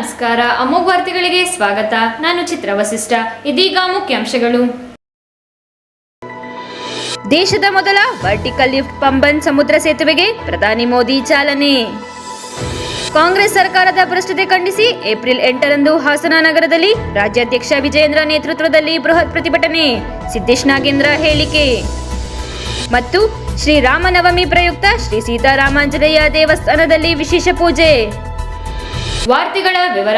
ನಮಸ್ಕಾರ. ಅಮೋಘ ವಾರ್ತೆಗಳಿಗೆ ಸ್ವಾಗತ. ನಾನು ಚಿತ್ರ ವಸಿಷ್ಠ. ಇದೀಗ ಮುಖ್ಯಾಂಶಗಳು. ದೇಶದ ಮೊದಲ ವರ್ಟಿಕಲ್ ಲಿಫ್ಟ್ ಪಂಬನ್ ಸಮುದ್ರ ಸೇತುವೆಗೆ ಪ್ರಧಾನಿ ಮೋದಿ ಚಾಲನೆ. ಕಾಂಗ್ರೆಸ್ ಸರ್ಕಾರದ ಭ್ರಷ್ಟತೆ ಖಂಡಿಸಿ ಏಪ್ರಿಲ್ ಎಂಟರಂದು ಹಾಸನ ನಗರದಲ್ಲಿ ರಾಜ್ಯಾಧ್ಯಕ್ಷ ವಿಜಯೇಂದ್ರ ನೇತೃತ್ವದಲ್ಲಿ ಬೃಹತ್ ಪ್ರತಿಭಟನೆ. ಸಿದ್ದೇಶ್ ನಾಗೇಂದ್ರ ಹೇಳಿಕೆ. ಮತ್ತು ಶ್ರೀರಾಮನವಮಿ ಪ್ರಯುಕ್ತ ಶ್ರೀ ಸೀತಾರಾಮಾಂಜನೇಯ ದೇವಸ್ಥಾನದಲ್ಲಿ ವಿಶೇಷ ಪೂಜೆ. ವಾರ್ತೆಗಳ ವಿವರ.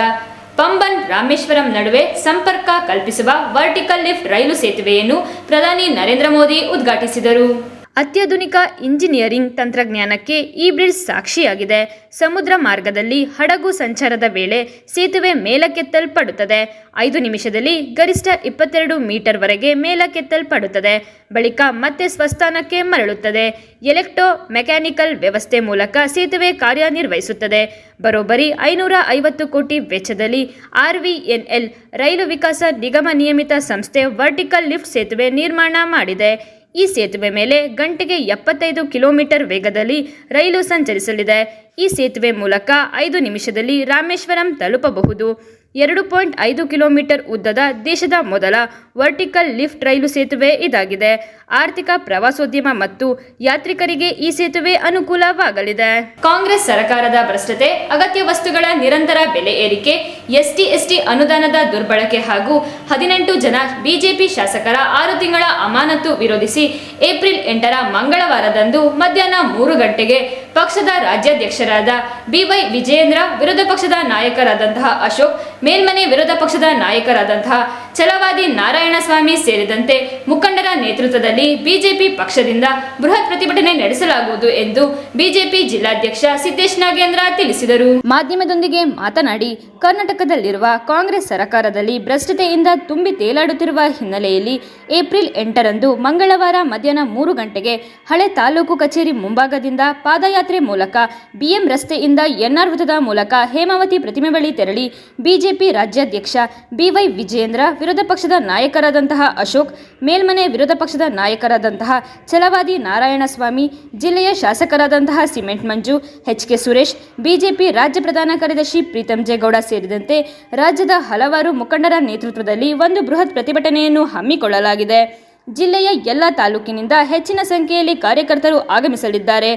ಪಂಬನ್ ರಾಮೇಶ್ವರಂ ನಡುವೆ ಸಂಪರ್ಕ ಕಲ್ಪಿಸುವ ವರ್ಟಿಕಲ್ ಲಿಫ್ಟ್ ರೈಲು ಸೇತುವೆಯನ್ನು ಪ್ರಧಾನಿ ನರೇಂದ್ರ ಮೋದಿ ಉದ್ಘಾಟಿಸಿದರು. ಅತ್ಯಾಧುನಿಕ ಇಂಜಿನಿಯರಿಂಗ್ ತಂತ್ರಜ್ಞಾನಕ್ಕೆ ಈ ಬ್ರಿಡ್ಜ್ ಸಾಕ್ಷಿಯಾಗಿದೆ. ಸಮುದ್ರ ಮಾರ್ಗದಲ್ಲಿ ಹಡಗು ಸಂಚಾರದ ವೇಳೆ ಸೇತುವೆ ಮೇಲಕ್ಕೆತ್ತಲ್ಪಡುತ್ತದೆ. ಐದು ನಿಮಿಷದಲ್ಲಿ ಗರಿಷ್ಠ ಇಪ್ಪತ್ತೆರಡು ಮೀಟರ್ವರೆಗೆ ಮೇಲಕ್ಕೆತ್ತಲ್ಪಡುತ್ತದೆ. ಬಳಿಕ ಮತ್ತೆ ಸ್ವಸ್ಥಾನಕ್ಕೆ ಮರಳುತ್ತದೆ. ಎಲೆಕ್ಟ್ರೋ ಮೆಕ್ಯಾನಿಕಲ್ ವ್ಯವಸ್ಥೆ ಮೂಲಕ ಸೇತುವೆ ಕಾರ್ಯನಿರ್ವಹಿಸುತ್ತದೆ. ಬರೋಬ್ಬರಿ ಐನೂರ ಐವತ್ತು ಕೋಟಿ ವೆಚ್ಚದಲ್ಲಿ ಆರ್ವಿಎನ್ಎಲ್ ರೈಲು ವಿಕಾಸ ನಿಗಮ ನಿಯಮಿತ ಸಂಸ್ಥೆ ವರ್ಟಿಕಲ್ ಲಿಫ್ಟ್ ಸೇತುವೆ ನಿರ್ಮಾಣ ಮಾಡಿದೆ. ಈ ಸೇತುವೆ ಮೇಲೆ ಗಂಟೆಗೆ ಎಪ್ಪತ್ತೈದು ಕಿಲೋಮೀಟರ್ ವೇಗದಲ್ಲಿ ರೈಲು ಸಂಚರಿಸಲಿದೆ. ಈ ಸೇತುವೆ ಮೂಲಕ ಐದು ನಿಮಿಷದಲ್ಲಿ ರಾಮೇಶ್ವರಂ ತಲುಪಬಹುದು. ಎರಡು ಪಾಯಿಂಟ್ ಐದು ಕಿಲೋಮೀಟರ್ ಉದ್ದದ ದೇಶದ ಮೊದಲ ವರ್ಟಿಕಲ್ ಲಿಫ್ಟ್ ರೈಲು ಸೇತುವೆ ಇದಾಗಿದೆ. ಆರ್ಥಿಕ ಪ್ರವಾಸೋದ್ಯಮ ಮತ್ತು ಯಾತ್ರಿಕರಿಗೆ ಈ ಸೇತುವೆ ಅನುಕೂಲವಾಗಲಿದೆ. ಕಾಂಗ್ರೆಸ್ ಸರ್ಕಾರದ ಭ್ರಷ್ಟತೆ, ಅಗತ್ಯ ವಸ್ತುಗಳ ನಿರಂತರ ಬೆಲೆ ಏರಿಕೆ ಎಸ್ಟಿ ಎಸ್ಟಿ ಅನುದಾನದ ದುರ್ಬಳಕೆ ಹಾಗೂ ಹದಿನೆಂಟು ಜನ ಬಿಜೆಪಿ ಶಾಸಕರ ಆರು ತಿಂಗಳ ಅಮಾನತು ವಿರೋಧಿಸಿ ಏಪ್ರಿಲ್ ಎಂಟರ ಮಂಗಳವಾರದಂದು ಮಧ್ಯಾಹ್ನ ಮೂರು ಗಂಟೆಗೆ ಪಕ್ಷದ ರಾಜ್ಯಾಧ್ಯಕ್ಷರಾದ ಬಿವೈ ವಿಜಯೇಂದ್ರ, ವಿರೋಧ ಪಕ್ಷದ ನಾಯಕರಾದಂತಹ ಅಶೋಕ್, ಮೇಲ್ಮನೆ ವಿರೋಧ ಪಕ್ಷದ ನಾಯಕರಾದಂತಹ ಛಲವಾದಿ ನಾರಾಯಣಸ್ವಾಮಿ ಸೇರಿದಂತೆ ಮುಖಂಡರ ನೇತೃತ್ವದಲ್ಲಿ ಬಿಜೆಪಿ ಪಕ್ಷದಿಂದ ಬೃಹತ್ ಪ್ರತಿಭಟನೆ ನಡೆಸಲಾಗುವುದು ಎಂದು ಬಿಜೆಪಿ ಜಿಲ್ಲಾಧ್ಯಕ್ಷ ಸಿದ್ದೇಶ್ ನಾಗೇಂದ್ರ ತಿಳಿಸಿದರು. ಮಾಧ್ಯಮದೊಂದಿಗೆ ಮಾತನಾಡಿ, ಕರ್ನಾಟಕದಲ್ಲಿರುವ ಕಾಂಗ್ರೆಸ್ ಸರ್ಕಾರದಲ್ಲಿ ಭ್ರಷ್ಟತೆಯಿಂದ ತುಂಬಿ ತೇಲಾಡುತ್ತಿರುವ ಹಿನ್ನೆಲೆಯಲ್ಲಿ ಏಪ್ರಿಲ್ ಎಂಟರಂದು ಮಂಗಳವಾರ ಮಧ್ಯಾಹ್ನ ಮೂರು ಗಂಟೆಗೆ ಹಳೆ ತಾಲೂಕು ಕಚೇರಿ ಮುಂಭಾಗದಿಂದ ಪಾದಯಾತ್ರೆ ಮೂಲಕ, ಬಿಎಂ ರಸ್ತೆಯಿಂದ ಎನ್ಆರ್ ವೃತ್ತದ ಮೂಲಕ ಹೇಮಾವತಿ ಪ್ರತಿಮೆ ಬಳಿ ತೆರಳಿ ಬಿಜೆಪಿ ರಾಜ್ಯಾಧ್ಯಕ್ಷ ಬಿವೈ ವಿಜಯೇಂದ್ರ, ವಿರೋಧ ಪಕ್ಷದ ನಾಯಕರಾದಂತಹ ಅಶೋಕ್, ಮೇಲ್ಮನೆ ವಿರೋಧ ಪಕ್ಷದ ನಾಯಕರಾದಂತಹ ಛಲವಾದಿ ನಾರಾಯಣಸ್ವಾಮಿ, ಜಿಲ್ಲೆಯ ಶಾಸಕರಾದಂತಹ cement Manju H K Suresh, BJP ರಾಜ್ಯ ಪ್ರಧಾನ ಕಾರ್ಯದರ್ಶಿ ಪ್ರೀತಂ ಜೇಗೌಡ ಸೇರಿದಂತೆ ರಾಜ್ಯದ ಹಲವಾರು ಮುಖಂಡರ ನೇತೃತ್ವದಲ್ಲಿ ಒಂದು ಬೃಹತ್ ಪ್ರತಿಭಟನೆಯನ್ನು ಹಮ್ಮಿಕೊಳ್ಳಲಾಗಿದೆ. ಜಿಲ್ಲೆಯ ಎಲ್ಲ ತಾಲೂಕಿನಿಂದ ಹೆಚ್ಚಿನ ಸಂಖ್ಯೆಯಲ್ಲಿ ಕಾರ್ಯಕರ್ತರು ಆಗಮಿಸಲಿದ್ದಾರೆ.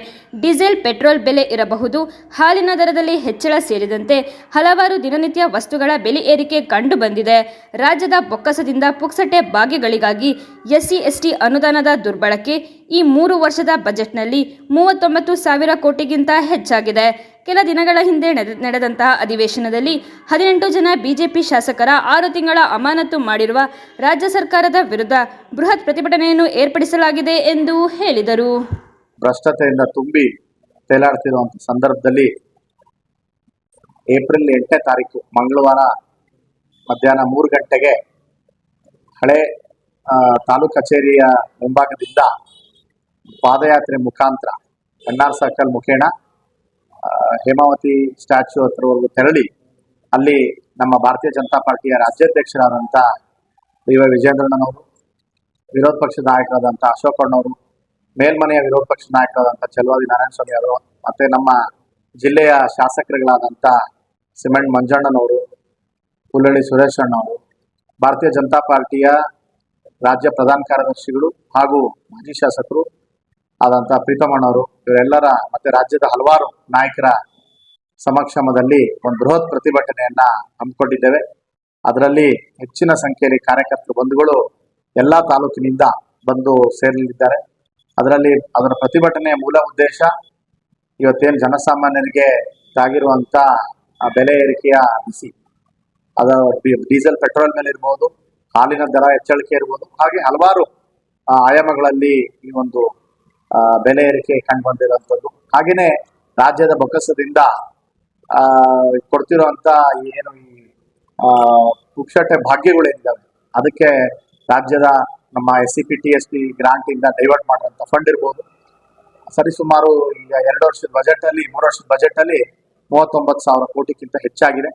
ಡೀಸೆಲ್, ಪೆಟ್ರೋಲ್ ಬೆಲೆ ಇರಬಹುದು. ಹಾಲಿನ ದರದಲ್ಲಿ ಹೆಚ್ಚಳ ಸೇರಿದಂತೆ ಹಲವಾರು ದಿನನಿತ್ಯ ವಸ್ತುಗಳ ಬೆಲೆ ಏರಿಕೆ ಕಂಡು ಬಂದಿದೆ ರಾಜ್ಯದ ಬೊಕ್ಕಸದಿಂದ ಪುಕ್ಸಟೆ ಭಾಗ್ಯಗಳಿಗಾಗಿ ಎಸ್ಸಿ, ಎಸ್ಟಿ ಅನುದಾನದ ದುರ್ಬಳಕೆ ಈ ಮೂರು ವರ್ಷದ ಬಜೆಟ್ನಲ್ಲಿ ಮೂವತ್ತೊಂಬತ್ತು ಸಾವಿರ ಕೋಟಿಗಿಂತ ಹೆಚ್ಚಾಗಿದೆ. ಕೆಲ ದಿನಗಳ ಹಿಂದೆ ನಡೆದ- ನಡೆದಂತಹ ಅಧಿವೇಶನದಲ್ಲಿ ಹದಿನೆಂಟು ಜನ ಬಿಜೆಪಿ ಶಾಸಕರ ಆರು ತಿಂಗಳ ಅಮಾನತು ಮಾಡಿರುವ ರಾಜ್ಯ ಸರ್ಕಾರದ ವಿರುದ್ಧ ಬೃಹತ್ ಪ್ರತಿಭಟನೆಯನ್ನು ಏರ್ಪಡಿಸಲಾಗಿದೆ ಎಂದು ಹೇಳಿದರು. ಭ್ರಷ್ಟತೆಯಿಂದ ತುಂಬಿ ತೇಲಾಡ್ತಿರುವಂಥ ಸಂದರ್ಭದಲ್ಲಿ ಏಪ್ರಿಲ್ ಎಂಟನೇ ತಾರೀಕು, ಮಂಗಳವಾರ ಮಧ್ಯಾಹ್ನ ಮೂರು ಗಂಟೆಗೆ ಹಳೆ ತಾಲೂಕು ಕಚೇರಿಯ ಮುಂಭಾಗದಿಂದ ಪಾದಯಾತ್ರೆ ಮುಖಾಂತರ ಎನ್ ಸರ್ಕಲ್ ಮುಖೇಣ ಹೇಮಾವತಿ ಸ್ಟ್ಯಾಚ್ಯೂ ಹತ್ರವರೆಗೂ ತೆರಳಿ, ಅಲ್ಲಿ ನಮ್ಮ ಭಾರತೀಯ ಜನತಾ ಪಾರ್ಟಿಯ ರಾಜ್ಯಾಧ್ಯಕ್ಷರಾದಂಥ ಡಿ ವೈ ವಿಜೇಂದ್ರಣ್ಣನವರು ವಿರೋಧ ಪಕ್ಷದ ನಾಯಕರಾದಂಥ ಅಶೋಕ್ ಅಣ್ಣವರು ಮೇಲ್ಮನೆಯ ವಿರೋಧ ಪಕ್ಷದ ನಾಯಕರಾದಂಥ ನಾರಾಯಣ ಸ್ವಾಮಿ ಅವರು, ಮತ್ತೆ ನಮ್ಮ ಜಿಲ್ಲೆಯ ಶಾಸಕರುಗಳಾದಂಥ ಸಿಮೆಂಟ್ ಮಂಜಣ್ಣನವರು ಹುಲ್ಲಳ್ಳಿ ಸುರೇಶ್ ಅಣ್ಣವರು ಭಾರತೀಯ ಜನತಾ ಪಾರ್ಟಿಯ ರಾಜ್ಯ ಪ್ರಧಾನ ಕಾರ್ಯದರ್ಶಿಗಳು ಹಾಗೂ ಮಾಜಿ ಶಾಸಕರು ಆದಂಥ ಪ್ರೀತಮಣ್ಣವರು ಇವರೆಲ್ಲರ ಮತ್ತೆ ರಾಜ್ಯದ ಹಲವಾರು ನಾಯಕರ ಸಮಕ್ಷಮದಲ್ಲಿ ಒಂದು ಬೃಹತ್ ಪ್ರತಿಭಟನೆಯನ್ನ ಹಮ್ಮಿಕೊಂಡಿದ್ದೇವೆ. ಅದರಲ್ಲಿ ಹೆಚ್ಚಿನ ಸಂಖ್ಯೆಯಲ್ಲಿ ಕಾರ್ಯಕರ್ತರು ಬಂಧುಗಳು ಎಲ್ಲಾ ತಾಲೂಕಿನಿಂದ ಬಂದು ಸೇರಲಿದ್ದಾರೆ. ಅದರಲ್ಲಿ ಅದರ ಪ್ರತಿಭಟನೆಯ ಮೂಲ ಉದ್ದೇಶ ಇವತ್ತೇನು ಜನಸಾಮಾನ್ಯರಿಗೆ ತಾಗಿರುವಂತ ಬೆಲೆ ಏರಿಕೆಯ ಬಿಸಿ. ಅದ ಡೀಸೆಲ್, ಪೆಟ್ರೋಲ್ ಮೇಲೆ ಇರ್ಬೋದು, ಹಾಲಿನ ದರ ಹೆಚ್ಚಳಿಕೆ ಇರ್ಬೋದು, ಹಾಗೆ ಹಲವಾರು ಆಯಾಮಗಳಲ್ಲಿ ಈ ಒಂದು ಬೆಲೆ ಏರಿಕೆ ಕಂಡು ಹಾಗೆಯೇ ರಾಜ್ಯದ ಬೊಕ್ಕಸದಿಂದ, ಆ ಏನು ಈ ಪುಕ್ಷಟೆ ಭಾಗ್ಯಗಳೇನಿದ್ದಾವೆ ಅದಕ್ಕೆ ರಾಜ್ಯದ ನಮ್ಮ S C P T S P grant ಇಂದ ಡೈವರ್ಟ್ ಮಾಡುವಂಥ ಫಂಡ್ ಇರ್ಬೋದು. ಸರಿಸುಮಾರು ಈಗ ಎರಡು ವರ್ಷದ ಬಜೆಟ್ ಅಲ್ಲಿ ಮೂರು ವರ್ಷದ ಬಜೆಟ್ ಅಲ್ಲಿ ಮೂವತ್ತೊಂಬತ್ತು ಸಾವಿರ ಕೋಟಿಗಿಂತ ಹೆಚ್ಚಾಗಿದೆ.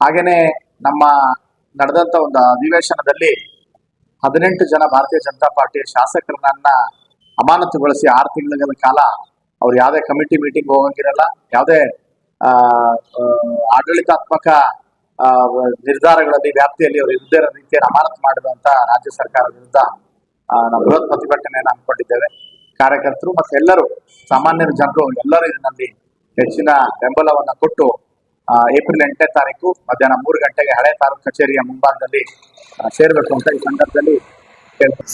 ಹಾಗೆಯೇ ನಮ್ಮ ನಡೆದಂತ ಒಂದು ಅಧಿವೇಶನದಲ್ಲಿ ಹದಿನೆಂಟು ಜನ ಭಾರತೀಯ ಜನತಾ ಪಾರ್ಟಿಯ ಶಾಸಕರನ್ನ ಅಮಾನತುಗೊಳಿಸಿ ಆರು ತಿಂಗಳ ಕಾಲ ಅವ್ರು ಯಾವುದೇ ಕಮಿಟಿ ಮೀಟಿಂಗ್ ಹೋಗಂಗಿರಲ್ಲ ಯಾವುದೇ ಆಡಳಿತಾತ್ಮಕ ನಿರ್ಧಾರಗಳಲ್ಲಿ, ವ್ಯಾಪ್ತಿಯಲ್ಲಿ ಅವರು ಇಲ್ಲದೇ ಇರೋ ರೀತಿಯಲ್ಲಿ ಅಮಾನತು ಮಾಡಿದಂತ ರಾಜ್ಯ ಸರ್ಕಾರ ವಿರುದ್ಧ ನಾವು ಬೃಹತ್ ಪ್ರತಿಭಟನೆಯನ್ನು ಹಮ್ಮಿಕೊಂಡಿದ್ದೇವೆ ಕಾರ್ಯಕರ್ತರು ಮತ್ತೆ ಎಲ್ಲರೂ ಸಾಮಾನ್ಯ ಜನರು, ಎಲ್ಲರೂ ಇದರಲ್ಲಿ ಹೆಚ್ಚಿನ ಬೆಂಬಲವನ್ನು ಕೊಟ್ಟು ಏಪ್ರಿಲ್ ಎಂಟನೇ ತಾರೀಕು ಮಧ್ಯಾಹ್ನ ಮೂರು ಗಂಟೆಗೆ ಹಳೆ ತಾಲೂಕು ಕಚೇರಿಯ ಮುಂಭಾಗದಲ್ಲಿ ಸೇರಬೇಕು ಅಂತ ಈ ಸಂದರ್ಭದಲ್ಲಿ.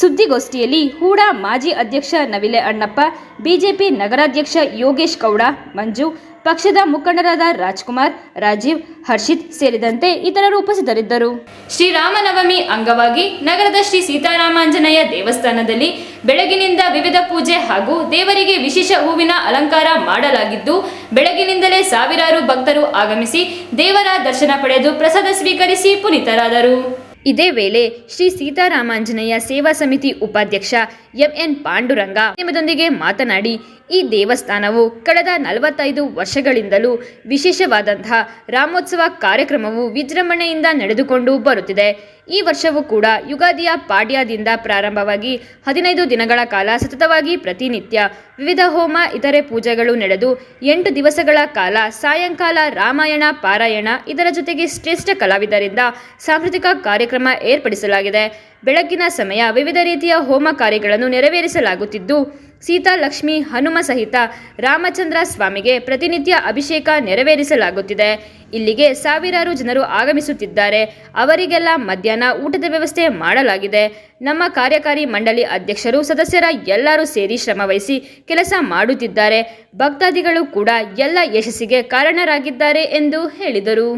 ಸುದ್ದಿಗೋಷ್ಠಿಯಲ್ಲಿ ಹೂಡಾ ಮಾಜಿ ಅಧ್ಯಕ್ಷ ನವಿಲೆ ಅಣ್ಣಪ್ಪ, ಬಿಜೆಪಿ ನಗರಾಧ್ಯಕ್ಷ ಯೋಗೇಶ್ ಗೌಡ, ಮಂಜು, ಪಕ್ಷದ ಮುಖಂಡರಾದ ರಾಜ್ಕುಮಾರ್, ರಾಜೀವ್, ಹರ್ಷಿತ್ ಸೇರಿದಂತೆ ಇತರರು ಉಪಸ್ಥಿತರಿದ್ದರು. ಶ್ರೀರಾಮನವಮಿ ಅಂಗವಾಗಿ ನಗರದ ಶ್ರೀ ಸೀತಾರಾಮಾಂಜನೇಯ ದೇವಸ್ಥಾನದಲ್ಲಿ ಬೆಳಗಿನಿಂದ ವಿವಿಧ ಪೂಜೆ ಹಾಗೂ ದೇವರಿಗೆ ವಿಶೇಷ ಹೂವಿನ ಅಲಂಕಾರ ಮಾಡಲಾಗಿದ್ದು, ಬೆಳಗಿನಿಂದಲೇ ಸಾವಿರಾರು ಭಕ್ತರು ಆಗಮಿಸಿ ದೇವರ ದರ್ಶನ ಪಡೆದು ಪ್ರಸಾದ ಸ್ವೀಕರಿಸಿ ಪುನೀತರಾದರು. ಇದೇ ವೇಳೆ ಶ್ರೀ ಸೀತಾರಾಮಾಂಜನೇಯ ಸೇವಾ ಸಮಿತಿ ಉಪಾಧ್ಯಕ್ಷ ಎಂಎನ್ ಪಾಂಡುರಂಗ ಮಾಧ್ಯಮದೊಂದಿಗೆ ಮಾತನಾಡಿ ಈ ದೇವಸ್ಥಾನವು ಕಳೆದ ನಲವತ್ತೈದು ವರ್ಷಗಳಿಂದಲೂ ವಿಶೇಷವಾದಂತಹ ರಾಮೋತ್ಸವ ಕಾರ್ಯಕ್ರಮವು ವಿಜೃಂಭಣೆಯಿಂದ ನಡೆದುಕೊಂಡು ಬರುತ್ತಿದೆ. ಈ ವರ್ಷವೂ ಕೂಡ ಯುಗಾದಿಯ ಪಾಡ್ಯದಿಂದ ಪ್ರಾರಂಭವಾಗಿ ಹದಿನೈದು ದಿನಗಳ ಕಾಲ ಸತತವಾಗಿ ಪ್ರತಿನಿತ್ಯ ವಿವಿಧ ಹೋಮ, ಇತರೆ ಪೂಜೆಗಳು ನಡೆದು ಎಂಟು ದಿವಸಗಳ ಕಾಲ ಸಾಯಂಕಾಲ ರಾಮಾಯಣ, ಪಾರಾಯಣ ಇದರ ಜೊತೆಗೆ ಶ್ರೇಷ್ಠ ಕಲಾವಿದರಿಂದ ಸಾಂಸ್ಕೃತಿಕ ಕಾರ್ಯಕ್ರಮ ಏರ್ಪಡಿಸಲಾಗಿದೆ. ಬೆಳಗ್ಗಿನ ಸಮಯ ವಿವಿಧ ರೀತಿಯ ಹೋಮ ಕಾರ್ಯಗಳನ್ನು ನೆರವೇರಿಸಲಾಗುತ್ತಿದ್ದು, ಸೀತಾ, ಲಕ್ಷ್ಮಿ, ಹನುಮ ಸಹಿತ ರಾಮಚಂದ್ರ ಸ್ವಾಮಿಗೆ ಪ್ರತಿನಿತ್ಯ ಅಭಿಷೇಕ ನೆರವೇರಿಸಲಾಗುತ್ತಿದೆ. ಇಲ್ಲಿಗೆ ಸಾವಿರಾರು ಜನರು ಆಗಮಿಸುತ್ತಿದ್ದಾರೆ. ಅವರಿಗೆಲ್ಲ ಮಧ್ಯಾಹ್ನ ಊಟದ ವ್ಯವಸ್ಥೆ ಮಾಡಲಾಗಿದೆ. ನಮ್ಮ ಕಾರ್ಯಕಾರಿ ಮಂಡಳಿ ಅಧ್ಯಕ್ಷರು, ಸದಸ್ಯರ ಎಲ್ಲರೂ ಸೇರಿ ಶ್ರಮವಹಿಸಿ ಕೆಲಸ ಮಾಡುತ್ತಿದ್ದಾರೆ. ಭಕ್ತಾದಿಗಳು ಕೂಡ ಎಲ್ಲ ಯಶಸ್ಸಿಗೆ ಕಾರಣರಾಗಿದ್ದಾರೆ ಎಂದು ಹೇಳಿದರು.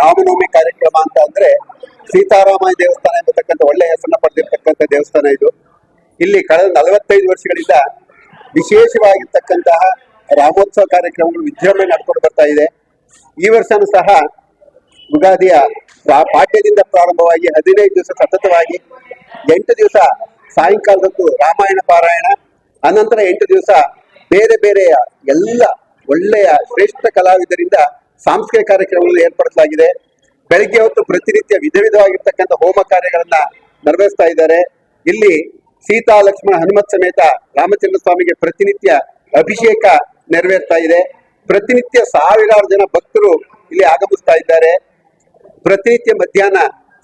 ರಾಮನವಮಿ ಕಾರ್ಯಕ್ರಮ ಅಂತ ಅಂದ್ರೆ ಸೀತಾರಾಮ ದೇವಸ್ಥಾನ ಎಂಬತಕ್ಕಂಥ ಒಳ್ಳೆ ಹೆಸರನ್ನ ಪಡೆದಿರ್ತಕ್ಕಂಥ ದೇವಸ್ಥಾನ ಇದು. ಇಲ್ಲಿ ಕಳೆದ ನಲವತ್ತೈದು ವರ್ಷಗಳಿಂದ ವಿಶೇಷವಾಗಿರ್ತಕ್ಕಂತಹ ರಾಮೋತ್ಸವ ಕಾರ್ಯಕ್ರಮಗಳು ವಿಜೃಂಭಣೆ ನಡ್ಕೊಂಡು ಬರ್ತಾ ಇದೆ. ಈ ವರ್ಷನೂ ಸಹ ಯುಗಾದಿಯ ಪಾಠ್ಯದಿಂದ ಪ್ರಾರಂಭವಾಗಿ ಹದಿನೈದು ದಿವಸ ಸತತವಾಗಿ ಎಂಟು ದಿವಸ ಸಾಯಂಕಾಲದಕ್ಕೂ ರಾಮಾಯಣ, ಪಾರಾಯಣ, ಅನಂತರ ಎಂಟು ದಿವಸ ಬೇರೆ ಬೇರೆಯ ಎಲ್ಲ ಒಳ್ಳೆಯ ಶ್ರೇಷ್ಠ ಕಲಾವಿದರಿಂದ ಸಾಂಸ್ಕೃತಿಕ ಕಾರ್ಯಕ್ರಮಗಳನ್ನು ಏರ್ಪಡಿಸಲಾಗಿದೆ. ಬೆಳಿಗ್ಗೆ ಹೊತ್ತು ಪ್ರತಿನಿತ್ಯ ವಿಧ ವಿಧವಾಗಿರ್ತಕ್ಕಂಥ ಹೋಮ ಕಾರ್ಯಗಳನ್ನ ನೆರವೇರಿಸ್ತಾ ಇದ್ದಾರೆ. ಇಲ್ಲಿ ಸೀತಾ, ಲಕ್ಷ್ಮಣ, ಹನುಮತ್ ಸಮೇತ ರಾಮಚಂದ್ರ ಸ್ವಾಮಿಗೆ ಪ್ರತಿನಿತ್ಯ ಅಭಿಷೇಕ ನೆರವೇರ್ತಾ ಇದೆ. ಪ್ರತಿನಿತ್ಯ ಸಾವಿರಾರು ಜನ ಭಕ್ತರು ಇಲ್ಲಿ ಆಗಮಿಸ್ತಾ ಇದ್ದಾರೆ. ಪ್ರತಿನಿತ್ಯ ಮಧ್ಯಾಹ್ನ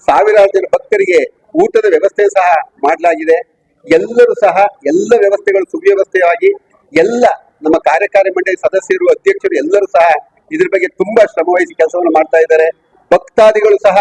ಸಾವಿರಾರು ಜನ ಭಕ್ತರಿಗೆ ಊಟದ ವ್ಯವಸ್ಥೆ ಸಹ ಮಾಡಲಾಗಿದೆ. ಎಲ್ಲರೂ ಸಹ ಎಲ್ಲ ವ್ಯವಸ್ಥೆಗಳು ಸುವ್ಯವಸ್ಥೆಯಾಗಿ ಎಲ್ಲ ನಮ್ಮ ಕಾರ್ಯಕಾರಿ ಮಂಡಳಿ ಸದಸ್ಯರು, ಅಧ್ಯಕ್ಷರು ಎಲ್ಲರೂ ಸಹ ಇದ್ರ ಬಗ್ಗೆ ತುಂಬಾ ಶ್ರಮವಹಿಸಿ ಕೆಲಸವನ್ನು ಮಾಡ್ತಾ ಇದ್ದಾರೆ. ಭಕ್ತಾದಿಗಳು ಸಹ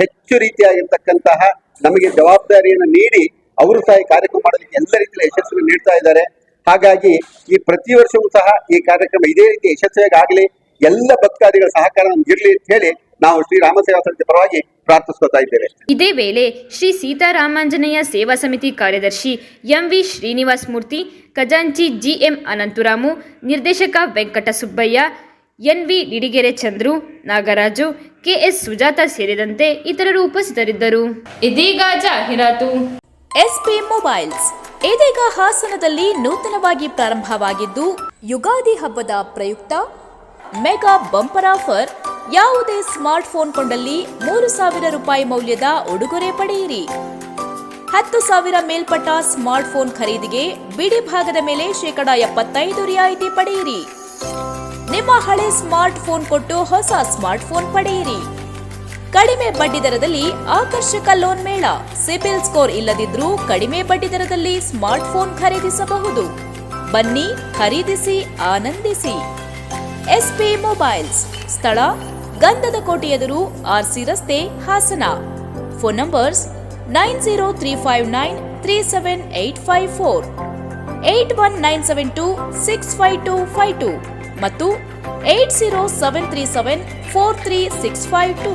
ಹೆಚ್ಚು ರೀತಿಯಾಗಿರ್ತಕ್ಕಂತಹ ನಮಗೆ ಜವಾಬ್ದಾರಿಯನ್ನು ನೀಡಿ ಅವರು ಸಹ ಈ ಕಾರ್ಯಕ್ರಮ ಮಾಡಲಿಕ್ಕೆ ಎಲ್ಲ ರೀತಿಯ ಯಶಸ್ಸನ್ನು ನೀಡ್ತಾ ಇದ್ದಾರೆ. ಹಾಗಾಗಿ ಈ ಪ್ರತಿ ವರ್ಷವೂ ಸಹ ಈ ಕಾರ್ಯಕ್ರಮ ಇದೇ ರೀತಿ ಯಶಸ್ವಿಯಾಗಿ ಆಗಲಿ ಎಲ್ಲ ಭಕ್ತಾದಿಗಳ ಸಹಕಾರ ನಮ್ಗಿರ್ಲಿ ಅಂತ ಹೇಳಿ ನಾವು ಶ್ರೀ ರಾಮ ಸೇವಾ ಸಮಿತಿ ಪರವಾಗಿ ಪ್ರಾರ್ಥಿಸ್ಕೊತಾ ಇದ್ದೇವೆ. ಇದೇ ವೇಳೆ ಶ್ರೀ ಸೀತಾರಾಮಾಂಜನೇಯ ಸೇವಾ ಸಮಿತಿ ಕಾರ್ಯದರ್ಶಿ ಎಂವಿ ಶ್ರೀನಿವಾಸ್ ಮೂರ್ತಿ ಖಜಾಂಚಿ ಜಿಎಂ ಅನಂತುರಾಮು ನಿರ್ದೇಶಕ ವೆಂಕಟ ಸುಬ್ಬಯ್ಯ ಎನ್ವಿ ನಿಡಿಗೆರೆ ಚಂದ್ರು ನಾಗರಾಜು ಕೆಎಸ್ ಸುಜಾತ ಸೇರಿದಂತೆ ಇತರರು ಉಪಸ್ಥಿತರಿದ್ದರು. ಇದೀಗ ಜಾಹೀರಾತು. SP mobiles. ಇದೀಗ ಹಾಸನದಲ್ಲಿ ನೂತನವಾಗಿ ಪ್ರಾರಂಭವಾಗಿದ್ದು, ಯುಗಾದಿ ಹಬ್ಬದ ಪ್ರಯುಕ್ತ, ಮೆಗಾ ಬಂಪರ್ ಆಫರ್. ಯಾವುದೇ ಸ್ಮಾರ್ಟ್ಫೋನ್ ಕೊಂಡಲ್ಲಿ ಮೂರು ಸಾವಿರ ರೂಪಾಯಿ ಮೌಲ್ಯದ ಉಡುಗೊರೆ ಪಡೆಯಿರಿ. ಹತ್ತು ಸಾವಿರ ಮೇಲ್ಪಟ್ಟ ಸ್ಮಾರ್ಟ್ಫೋನ್ ಖರೀದಿಗೆ ಬಿಡಿ ಭಾಗದ ಮೇಲೆ ಶೇಕಡಾ ಎಪ್ಪತ್ತೈದು ರಿಯಾಯಿತಿ ಪಡೆಯಿರಿ. ನಿಮ್ಮ ಹಳೆ ಸ್ಮಾರ್ಟ್ ಫೋನ್ ಕೊಟ್ಟು ಹೊಸ ಸ್ಮಾರ್ಟ್ ಫೋನ್ ಪಡೆಯಿರಿ. ಕಡಿಮೆ ಬಡ್ಡಿದರದಲ್ಲಿ ಆಕರ್ಷಕ ಲೋನ್ ಮೇಳ. ಸಿಬಿಲ್ ಸ್ಕೋರ್ ಇಲ್ಲದಿದ್ರೂ ಕಡಿಮೆ ಬಡ್ಡಿದರದಲ್ಲಿ ಸ್ಮಾರ್ಟ್ಫೋನ್ ಸ್ಮಾರ್ಟ್ ಫೋನ್ ಖರೀದಿಸಬಹುದು. ಬನ್ನಿ ಖರೀದಿಸಿ ಆನಂದಿಸಿ. ಎಸ್ಪಿ ಮೊಬೈಲ್ಸ್, ಸ್ಥಳ, ಗಂಧದ ಕೋಟೆ ಎದುರು ಆರ್ಸಿ ರಸ್ತೆ, Hassan. Phone numbers nine zero three five nine three seven eight five four, eight one nine seven two six five two five two, ಮತ್ತು eight zero seven three seven four three six five two.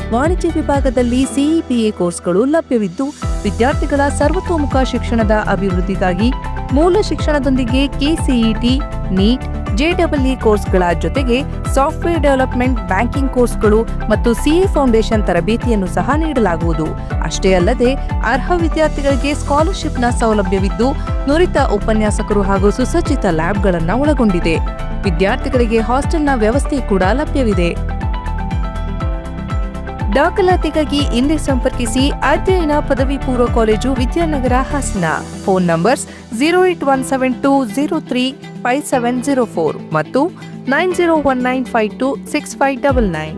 ವಾಣಿಜ್ಯ ವಿಭಾಗದಲ್ಲಿ CEPA ಕೋರ್ಸ್ಗಳು ಲಭ್ಯವಿದ್ದು, ವಿದ್ಯಾರ್ಥಿಗಳ ಸರ್ವತೋಮುಖ ಶಿಕ್ಷಣದ ಅಭಿವೃದ್ಧಿಗಾಗಿ ಮೂಲ ಶಿಕ್ಷಣದೊಂದಿಗೆ ಕೆಸಿಇಟಿ, ನೀಟ್ ಜೆಡಬ್ಲ್ಇ ಕೋರ್ಸ್ಗಳ ಜೊತೆಗೆ ಸಾಫ್ಟ್ವೇರ್ ಡೆವಲಪ್ಮೆಂಟ್ ಬ್ಯಾಂಕಿಂಗ್ ಕೋರ್ಸ್ಗಳು ಮತ್ತು ಸಿಎ ಫೌಂಡೇಶನ್ ತರಬೇತಿಯನ್ನು ಸಹ ನೀಡಲಾಗುವುದು. ಅಷ್ಟೇ ಅಲ್ಲದೆ, ಅರ್ಹ ವಿದ್ಯಾರ್ಥಿಗಳಿಗೆ ಸ್ಕಾಲರ್ಶಿಪ್ನ ಸೌಲಭ್ಯವಿದ್ದು, ನುರಿತ ಉಪನ್ಯಾಸಕರು ಹಾಗೂ ಸುಸಜ್ಜಿತ ಲ್ಯಾಬ್ಗಳನ್ನು ಒಳಗೊಂಡಿದೆ. ವಿದ್ಯಾರ್ಥಿಗಳಿಗೆ ಹಾಸ್ಟೆಲ್ನ ವ್ಯವಸ್ಥೆ ಕೂಡ ಲಭ್ಯವಿದೆ. ದಾಖಲಾತಿಗಾಗಿ ಇಲ್ಲಿ ಸಂಪರ್ಕಿಸಿ ಅಧ್ಯಯನ ಪದವಿ ಪೂರ್ವ college Vidyanagar Hassan. Phone numbers zero eight one seven two zero three five seven zero four ಮತ್ತು nine zero one nine five two six five double nine.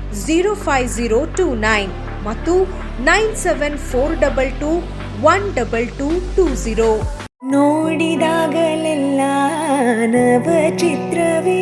zero five zero two nine ಮತ್ತು nine seven four double two one double two two zero ನೋಡಿದಾಗಲೆಲ್ಲ ನವ ಚಿತ್ರವೇ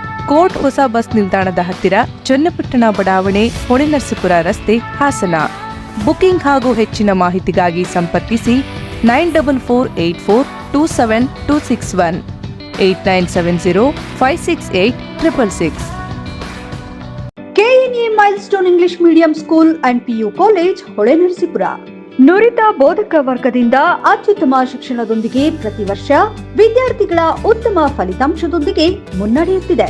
court ಹೊಸ bus ನಿಲ್ದಾಣದ ಹತ್ತಿರ ಚನ್ನಪಟ್ಟಣ ಬಡಾವಣೆ ಹೊಳೆನರಸೀಪುರ ರಸ್ತೆ Hassan. Booking ಹಾಗೂ ಹೆಚ್ಚಿನ ಮಾಹಿತಿಗಾಗಿ ಸಂಪರ್ಕಿಸಿ nine double four eight four two seven two six one, eight nine seven zero five six eight triple six. KNA milestone English medium school and PU college Holenarasipura. ನುರಿತ ಬೋಧಕ ವರ್ಗದಿಂದ ಅತ್ಯುತ್ತಮ ಶಿಕ್ಷಣದೊಂದಿಗೆ ಪ್ರತಿ ವರ್ಷ ವಿದ್ಯಾರ್ಥಿಗಳ ಉತ್ತಮ ಫಲಿತಾಂಶದೊಂದಿಗೆ ಮುನ್ನಡೆಯುತ್ತಿದೆ.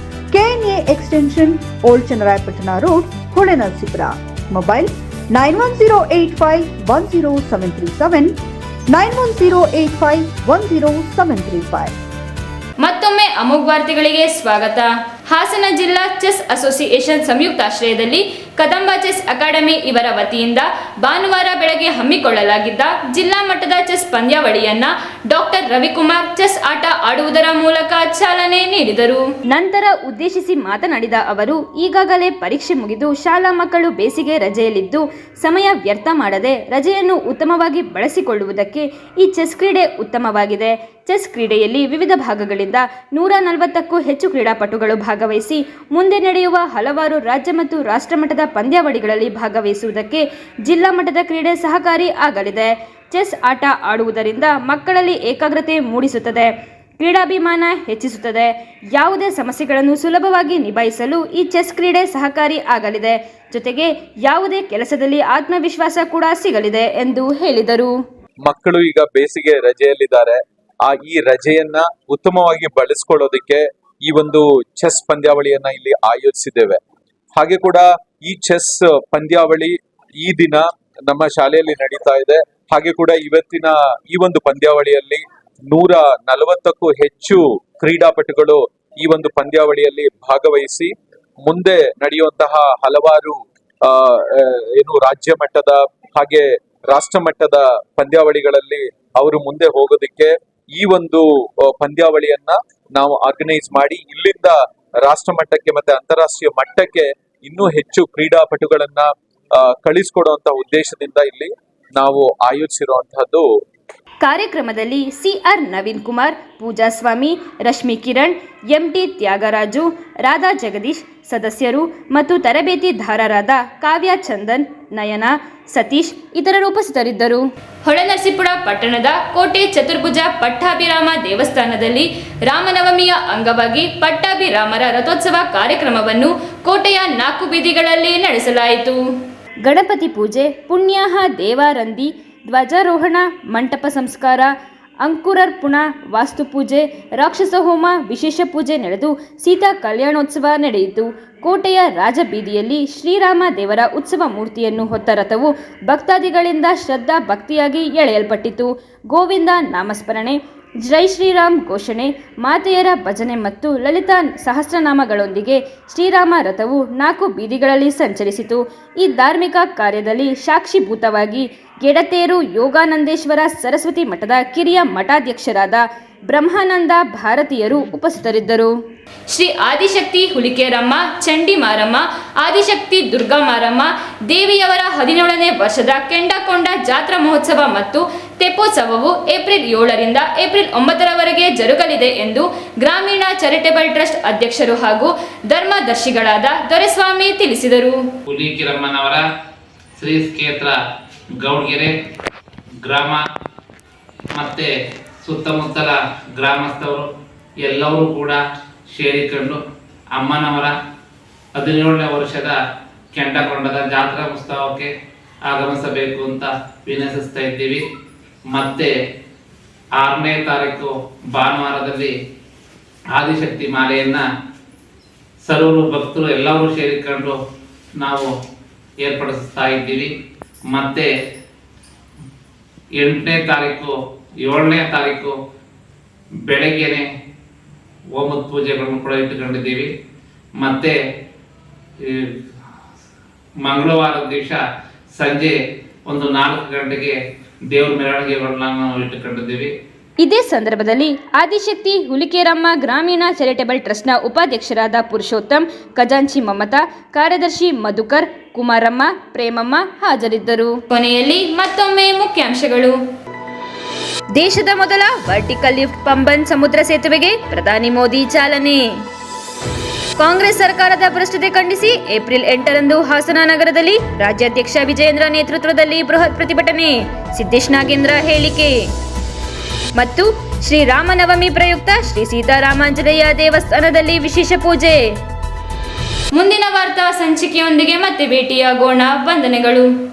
KNA extension old Channarayapatna road, Holenarasipura. Mobile nine one zero eight five one zero seven three seven, nine one zero eight five one zero seven three five. ಮತ್ತೊಮ್ಮೆ ಅಮೋಘ್ ವಾರ್ತೆಗಳಿಗೆ ಸ್ವಾಗತ. ಹಾಸನ ಜಿಲ್ಲಾ ಚೆಸ್ ಅಸೋಸಿಯೇಷನ್ ಸಂಯುಕ್ತಾಶ್ರಯದಲ್ಲಿ ಕದಂಬ ಚೆಸ್ ಅಕಾಡೆಮಿ ಇವರ ವತಿಯಿಂದ ಭಾನುವಾರ ಬೆಳಗ್ಗೆ ಹಮ್ಮಿಕೊಳ್ಳಲಾಗಿದ್ದ ಜಿಲ್ಲಾ ಮಟ್ಟದ ಚೆಸ್ ಪಂದ್ಯಾವಳಿಯನ್ನ ಡಾಕ್ಟರ್ ರವಿಕುಮಾರ್ ಚೆಸ್ ಆಟ ಆಡುವುದರ ಮೂಲಕ ಚಾಲನೆ ನೀಡಿದರು. ನಂತರ ಉದ್ದೇಶಿಸಿ ಮಾತನಾಡಿದ ಅವರು, ಈಗಾಗಲೇ ಪರೀಕ್ಷೆ ಮುಗಿದು ಶಾಲಾ ಮಕ್ಕಳು ಬೇಸಿಗೆ ರಜೆಯಲ್ಲಿದ್ದು ಸಮಯ ವ್ಯರ್ಥ ಮಾಡದೆ ರಜೆಯನ್ನು ಉತ್ತಮವಾಗಿ ಬಳಸಿಕೊಳ್ಳುವುದಕ್ಕೆ ಈ ಚೆಸ್ ಕ್ರೀಡೆ ಉತ್ತಮವಾಗಿದೆ. ಚೆಸ್ ಕ್ರೀಡೆಯಲ್ಲಿ ವಿವಿಧ ಭಾಗಗಳಿಂದ ನೂರ ನಲವತ್ತಕ್ಕೂ ಹೆಚ್ಚು ಕ್ರೀಡಾಪಟುಗಳು ಭಾಗವಹಿಸಿ, ಮುಂದೆ ನಡೆಯುವ ಹಲವಾರು ರಾಜ್ಯ ಮತ್ತು ರಾಷ್ಟ್ರಮಟ್ಟದ ಪಂದ್ಯಾವಳಿಗಳಲ್ಲಿ ಭಾಗವಹಿಸುವುದಕ್ಕೆ ಜಿಲ್ಲಾ ಮಟ್ಟದ ಕ್ರೀಡೆ ಸಹಕಾರಿ ಆಗಲಿದೆ. ಚೆಸ್ ಆಟ ಆಡುವುದರಿಂದ ಮಕ್ಕಳಲ್ಲಿ ಏಕಾಗ್ರತೆ ಮೂಡಿಸುತ್ತದೆ, ಕ್ರೀಡಾಭಿಮಾನ ಹೆಚ್ಚಿಸುತ್ತದೆ. ಯಾವುದೇ ಸಮಸ್ಯೆಗಳನ್ನು ಸುಲಭವಾಗಿ ನಿಭಾಯಿಸಲು ಈ ಚೆಸ್ ಕ್ರೀಡೆ ಸಹಕಾರಿ ಆಗಲಿದೆ. ಜೊತೆಗೆ ಯಾವುದೇ ಕೆಲಸದಲ್ಲಿ ಆತ್ಮವಿಶ್ವಾಸ ಕೂಡ ಸಿಗಲಿದೆ ಎಂದು ಹೇಳಿದರು. ಮಕ್ಕಳು ಈಗ ಬೇಸಿಗೆ ರಜೆಯಲ್ಲಿದ್ದಾರೆ. ಆ ಈ ರಜೆಯನ್ನ ಉತ್ತಮವಾಗಿ ಬಳಸ್ಕೊಳ್ಳೋದಕ್ಕೆ ಈ ಒಂದು ಚೆಸ್ ಪಂದ್ಯಾವಳಿಯನ್ನ ಇಲ್ಲಿ ಆಯೋಜಿಸಿದ್ದೇವೆ. ಹಾಗೆ ಕೂಡ ಈ ಚೆಸ್ ಪಂದ್ಯಾವಳಿ ಈ ದಿನ ನಮ್ಮ ಶಾಲೆಯಲ್ಲಿ ನಡೀತಾ ಇದೆ. ಹಾಗೆ ಕೂಡ ಇವತ್ತಿನ ಈ ಒಂದು ಪಂದ್ಯಾವಳಿಯಲ್ಲಿ ನೂರ ನಲವತ್ತಕ್ಕೂ ಹೆಚ್ಚು ಕ್ರೀಡಾಪಟುಗಳು ಈ ಒಂದು ಪಂದ್ಯಾವಳಿಯಲ್ಲಿ ಭಾಗವಹಿಸಿ ಮುಂದೆ ನಡೆಯುವಂತಹ ಹಲವಾರು ಏನು ರಾಜ್ಯ ಮಟ್ಟದ ಹಾಗೆ ರಾಷ್ಟ್ರ ಮಟ್ಟದ ಪಂದ್ಯಾವಳಿಗಳಲ್ಲಿ ಅವರು ಮುಂದೆ ಹೋಗೋದಕ್ಕೆ ಈ ಒಂದು ಪಂದ್ಯಾವಳಿಯನ್ನ ನಾವು ಆರ್ಗನೈಸ್ ಮಾಡಿ ಇಲ್ಲಿಂದ ರಾಷ್ಟ್ರ ಮಟ್ಟಕ್ಕೆ ಮತ್ತೆ ಅಂತಾರಾಷ್ಟ್ರೀಯ ಮಟ್ಟಕ್ಕೆ ಇನ್ನೂ ಹೆಚ್ಚು ಕ್ರೀಡಾಪಟುಗಳನ್ನ ಕಳಿಸ್ಕೊಡುವಂತ ಉದ್ದೇಶದಿಂದ ಇಲ್ಲಿ ನಾವು ಆಯೋಜಿಸಿರುವಂತಹದ್ದು. ಕಾರ್ಯಕ್ರಮದಲ್ಲಿ ಸಿಆರ್ ನವೀನ್ ಕುಮಾರ್, ಪೂಜಾ ಸ್ವಾಮಿ, ರಶ್ಮಿ ಕಿರಣ್, ಎಂಟಿ ತ್ಯಾಗರಾಜು, ರಾಧಾ ಜಗದೀಶ್ ಸದಸ್ಯರು ಮತ್ತು ತರಬೇತಿದಾರರಾದ ಕಾವ್ಯ ಚಂದನ್, ನಯನ ಸತೀಶ್ ಇತರರು ಉಪಸ್ಥಿತರಿದ್ದರು. ಹೊಳೆನರಸೀಪುರ ಪಟ್ಟಣದ ಕೋಟೆ ಚತುರ್ಭುಜ ಪಟ್ಟಾಭಿರಾಮ ದೇವಸ್ಥಾನದಲ್ಲಿ ರಾಮನವಮಿಯ ಅಂಗವಾಗಿ ಪಟ್ಟಾಭಿರಾಮರ ರಥೋತ್ಸವ ಕಾರ್ಯಕ್ರಮವನ್ನು ಕೋಟೆಯ ನಾಲ್ಕು ಬೀದಿಗಳಲ್ಲಿ ನಡೆಸಲಾಯಿತು. ಗಣಪತಿ ಪೂಜೆ ಪುಣ್ಯಾಹ ದೇವಾರಂದಿ ಧ್ವಜಾರೋಹಣ ಮಂಟಪ ಸಂಸ್ಕಾರ ಅಂಕುರರ್ಪುಣ ವಾಸ್ತುಪೂಜೆ ರಾಕ್ಷಸ ಹೋಮ, ವಿಶೇಷ ಪೂಜೆ ನಡೆದು ಸೀತಾ ಕಲ್ಯಾಣೋತ್ಸವ ನಡೆಯಿತು. ಕೋಟೆಯ ರಾಜಬೀದಿಯಲ್ಲಿ ಶ್ರೀರಾಮ ದೇವರ ಉತ್ಸವ ಮೂರ್ತಿಯನ್ನು ಹೊತ್ತ ರಥವು ಭಕ್ತಾದಿಗಳಿಂದ ಶ್ರದ್ಧಾ ಭಕ್ತಿಯಾಗಿ ಎಳೆಯಲ್ಪಟ್ಟಿತು. ಗೋವಿಂದ ನಾಮಸ್ಮರಣೆ, ಜೈ ಶ್ರೀರಾಮ್ ಘೋಷಣೆ, ಮಾತೆಯರ ಭಜನೆ ಮತ್ತು ಲಲಿತಾ ಸಹಸ್ರನಾಮಗಳೊಂದಿಗೆ ಶ್ರೀರಾಮ ರಥವು ನಾಲ್ಕು ಬೀದಿಗಳಲ್ಲಿ ಸಂಚರಿಸಿತು. ಈ ಧಾರ್ಮಿಕ ಕಾರ್ಯದಲ್ಲಿ ಸಾಕ್ಷಿಭೂತವಾಗಿ ಗೆಡತೇರು ಯೋಗಾನಂದೇಶ್ವರ ಸರಸ್ವತಿ ಮಠದ ಕಿರಿಯ ಮಠಾಧ್ಯಕ್ಷರಾದ ಬ್ರಹ್ಮಾನಂದ ಭಾರತೀಯರು ಉಪಸ್ಥಿತರಿದ್ದರು. ಶ್ರೀ ಆದಿಶಕ್ತಿ ಹುಲಿಕೇರಮ್ಮ ಚಂಡಿ ಮಾರಮ್ಮ ಆದಿಶಕ್ತಿ ದುರ್ಗಾ ಮಾರಮ್ಮ ದೇವಿಯವರ ಹದಿನೇಳನೇ ವರ್ಷದ ಕೆಂಡಕೊಂಡ ಜಾತ್ರಾ ಮಹೋತ್ಸವ ಮತ್ತು ತೆಪ್ಪೋತ್ಸವವು ಏಪ್ರಿಲ್ ಏಳರಿಂದ ಏಪ್ರಿಲ್ ಒಂಬತ್ತರವರೆಗೆ ಜರುಗಲಿದೆ ಎಂದು ಗ್ರಾಮೀಣ ಚಾರಿಟೇಬಲ್ ಟ್ರಸ್ಟ್ ಅಧ್ಯಕ್ಷರು ಹಾಗೂ ಧರ್ಮದರ್ಶಿಗಳಾದ ದೊರೆಸ್ವಾಮಿ ತಿಳಿಸಿದರು. ಹುಲಿಕೇರಮ್ಮನವರ ಶ್ರೀ ಕ್ಷೇತ್ರ ಗೌಡ್ಗೆರೆ ಗ್ರಾಮ, ಮತ್ತು ಸುತ್ತಮುತ್ತಲ ಗ್ರಾಮಸ್ಥರು ಎಲ್ಲರೂ ಕೂಡ ಸೇರಿಕೊಂಡು ಅಮ್ಮನವರ ಹದಿನೇಳನೇ ವರ್ಷದ ಕೆಂಡಕೊಂಡದ ಜಾತ್ರಾ ಉತ್ಸವಕ್ಕೆ ಆಗಮಿಸಬೇಕು ಅಂತ ವಿನಂತಿಸ್ತಾ ಇದ್ದೀವಿ. ಮತ್ತು ಆರನೇ ತಾರೀಕು ಭಾನುವಾರದಲ್ಲಿ ಆದಿಶಕ್ತಿ ಮಾಲೆಯನ್ನು ಸರ್ವರು ಭಕ್ತರು ಎಲ್ಲರೂ ಸೇರಿಕೊಂಡು ನಾವು ಏರ್ಪಡಿಸ್ತಾ ಇದ್ದೀವಿ. ಮತ್ತು ಎಂಟನೇ ತಾರೀಕು, ಏಳನೇ ತಾರೀಕು ಬೆಳಗ್ಗೆನೆ ಹೋಮದ ಪೂಜೆಗಳನ್ನು ಕೂಡ ಇಟ್ಟುಕೊಂಡಿದ್ದೀವಿ. ಮತ್ತು ಮಂಗಳವಾರದ ದಿವಸ ಸಂಜೆ ಒಂದು ನಾಲ್ಕು ಗಂಟೆಗೆ ದೇವ್ರ ಮೆರವಣಿಗೆಗಳನ್ನ ನಾವು ಇಟ್ಟುಕೊಂಡಿದ್ದೀವಿ. ಇದೇ ಸಂದರ್ಭದಲ್ಲಿ ಆದಿಶಕ್ತಿ ಹುಲಿಕೇರಮ್ಮ ಗ್ರಾಮೀಣ ಚಾರಿಟೇಬಲ್ ಟ್ರಸ್ಟ್ನ ಉಪಾಧ್ಯಕ್ಷರಾದ ಪುರುಷೋತ್ತಮ್, ಖಜಾಂಚಿ ಮಮತಾ, ಕಾರ್ಯದರ್ಶಿ ಮಧುಕರ್, ಕುಮಾರಮ್ಮ, ಪ್ರೇಮಮ್ಮ ಹಾಜರಿದ್ದರು. ಕೊನೆಯಲ್ಲಿ ಮತ್ತೊಮ್ಮೆ ಮುಖ್ಯಾಂಶಗಳು. ದೇಶದ ಮೊದಲ ವರ್ಟಿಕಲ್ ಲಿಫ್ಟ್ ಪಂಬನ್ ಸಮುದ್ರ ಸೇತುವೆಗೆ ಪ್ರಧಾನಿ ಮೋದಿ ಚಾಲನೆ. ಕಾಂಗ್ರೆಸ್ ಸರ್ಕಾರದ ಭ್ರಷ್ಟತೆ ಖಂಡಿಸಿ ಏಪ್ರಿಲ್ ಎಂಟರಂದು ಹಾಸನ ನಗರದಲ್ಲಿ ರಾಜ್ಯಾಧ್ಯಕ್ಷ ವಿಜಯೇಂದ್ರ ನೇತೃತ್ವದಲ್ಲಿ ಬೃಹತ್ ಪ್ರತಿಭಟನೆ. ಸಿದ್ದೇಶ್ ನಾಗೇಂದ್ರ ಹೇಳಿಕೆ. ಮತ್ತು ಶ್ರೀರಾಮನವಮಿ ಪ್ರಯುಕ್ತ ಶ್ರೀ ಸೀತಾರಾಮಾಂಜನೇಯ ದೇವಸ್ಥಾನದಲ್ಲಿ ವಿಶೇಷ ಪೂಜೆ. ಮುಂದಿನ ವಾರ್ತಾ ಸಂಚಿಕೆಯೊಂದಿಗೆ ಮತ್ತೆ ಭೇಟಿಯಾಗೋಣ. ವಂದನೆಗಳು.